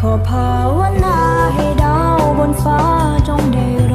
ขอภาวนาให้ดาวบนฟ้าจงได้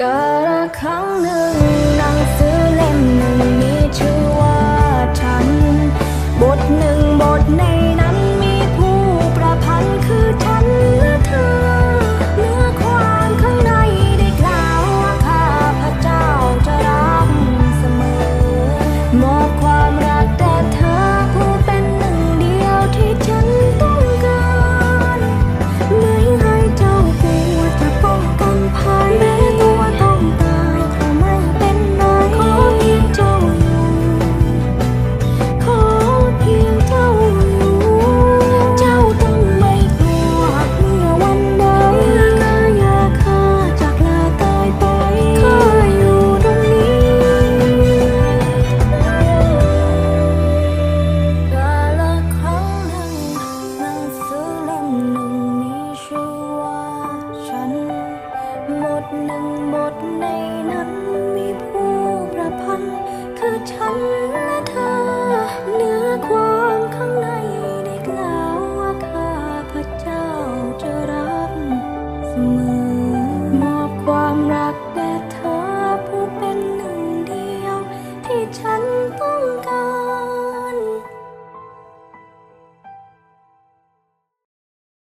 God, I come to หนึ่งบทในนั้นมีผู้ประพันธ์คือฉันและเธอเนื้อความ